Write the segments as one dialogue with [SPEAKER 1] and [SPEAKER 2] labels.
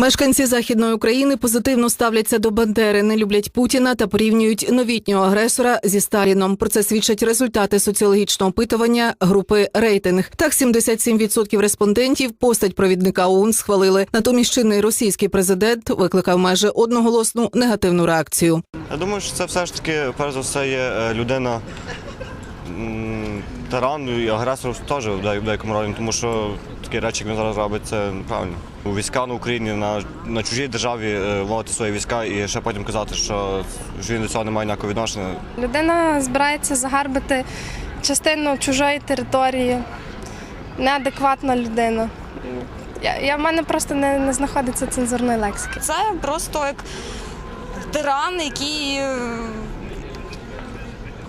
[SPEAKER 1] Мешканці західної України позитивно ставляться до Бандери, не люблять Путіна та порівнюють новітнього агресора зі Сталіном. Про це свідчать результати соціологічного опитування групи рейтинг. Так, 77% респондентів постать провідника ОУН схвалили. Натомість чинний російський президент викликав майже одноголосну негативну реакцію.
[SPEAKER 2] Я думаю, що це все ж таки, перш за все, є е, людина м, тиран і агресор теж в деякому раді, тому що такі речі, як він зараз робить, це неправильно. Війська на Україні на, на чужій державі е, вводити свої війська і ще потім казати, що він до цього не має ніякого відношення.
[SPEAKER 3] Людина збирається загарбити частину чужої території. Неадекватна людина. Я, я, в мене просто не, не знаходиться цензурної лексики.
[SPEAKER 4] Це просто як тиран, який е,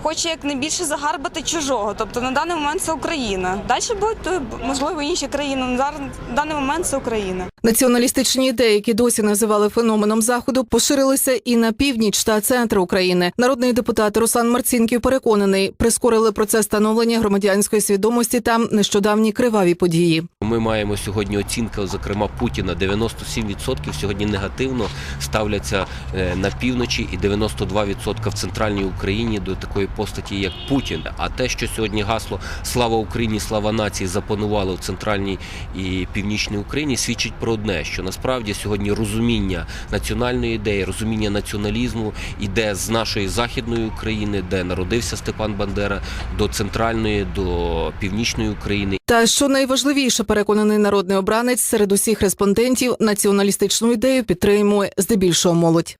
[SPEAKER 4] хоче як найбільше загарбати чужого. Тобто на даний момент це Україна. Далі будуть е, можливо інші країни. на даний момент це Україна.
[SPEAKER 1] Націоналістичні ідеї, які досі називали феноменом заходу, поширилися і на північ та центр України. Народний депутат Руслан Марцінків переконаний, прискорили процес становлення громадянської свідомості там нещодавні криваві події.
[SPEAKER 5] Ми маємо сьогодні оцінка, зокрема Путіна. 97% сьогодні негативно ставляться е, на півночі, і 92% в центральній Україні до такої постаті, як Путін. А те, що сьогодні гасло Слава Україні, слава нації запанувало в центральній і північній Україні, свідчить про одне, що насправді сьогодні розуміння національної ідеї, розуміння націоналізму іде з нашої західної України, де народився Степан Бандера, до центральної, до північної України.
[SPEAKER 1] Та що найважливіше, переконаний народний обранець серед усіх респондентів, націоналістичну ідею підтримує здебільшого молодь.